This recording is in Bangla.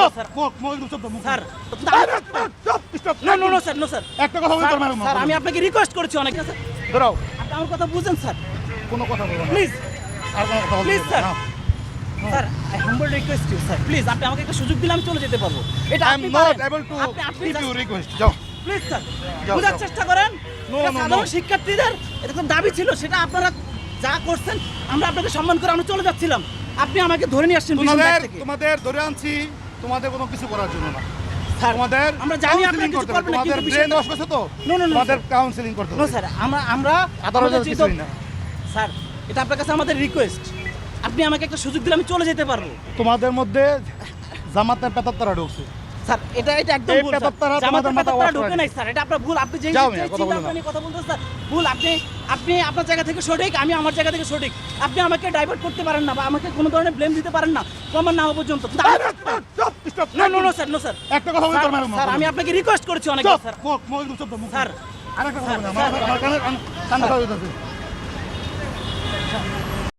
চুপ। মুখ মুখ চুপ মুখ। স্যার চুপ না no no sir no sir. একটা কথা বলতে পারবেন স্যার আমি আপনাকে রিকোয়েস্ট করেছি অনেক। স্যার আপনি আমার কথা বুঝেন স্যার। কোনো কথা বলব প্লিজ। আর কোনো কথা বলব Please, sir. I humble request you sir. Please আপনি আমাকে একটা সুযোগ দিলে আমি চলে যেতে পারব। এটা আই এম আপনি নট এবল টু আপনি আপনি গিভ ইউ রিকোয়েস্ট যাও। Please sir. যাও, বোঝার চেষ্টা করেন। সাধারণ শিক্ষার্থীদের এরকম দাবি ছিল সেটা আপনারা যা করছেন আমরা আপনাকে সম্মান করে আমরা চলে যাচ্ছিলাম। আপনি আমাকে ধরে নিয়ে আসছেন। তোমাদের ধরে আনছি। তোমাদের কোনো কিছু করার জন্য না। তোমাদের আমরা জানি আপনি কিছু করবেন না, কিন্তু ব্রেন ওয়াশ করছে তো। No, no, no, তোমাদের sir. করতে নো স্যার আমরা আমরা আদালতের আমাদের না। স্যার এটা আপনার কাছে আমাদের রিকোয়েস্ট আপনি আমাকে একটা সুযোগ দিলে আমি চলে যেতে পারব। তোমাদের মধ্যে জামাতের ঢুকছে। স্যার এটা এটা একদম ভুল জামাতের পেতাত্তারা wash নাই স্যার। এটা আপনার ভুল। আপনি চিন্তা কথা বলতেছেন স্যার ভুল। আপনার জায়গা থেকে সঠিক আমি আমার জায়গা থেকে সঠিক। আপনি আমাকে ডাইভার্ট করতে পারেন না বা আমাকে কোনো ধরনের ব্লেম দিতে পারেন না। প্রমাণ না হওয়া পর্যন্ত। স্টপ না no no sir no sir একটা কথা বলতে পারবেন স্যার আমি আপনাকে রিকোয়েস্ট করেছি অনেক স্যার মুখ মুখ চুপ মুখ স্যার আরেকটা কথা স্যার। আমার কানে কানে কথা হইতাছে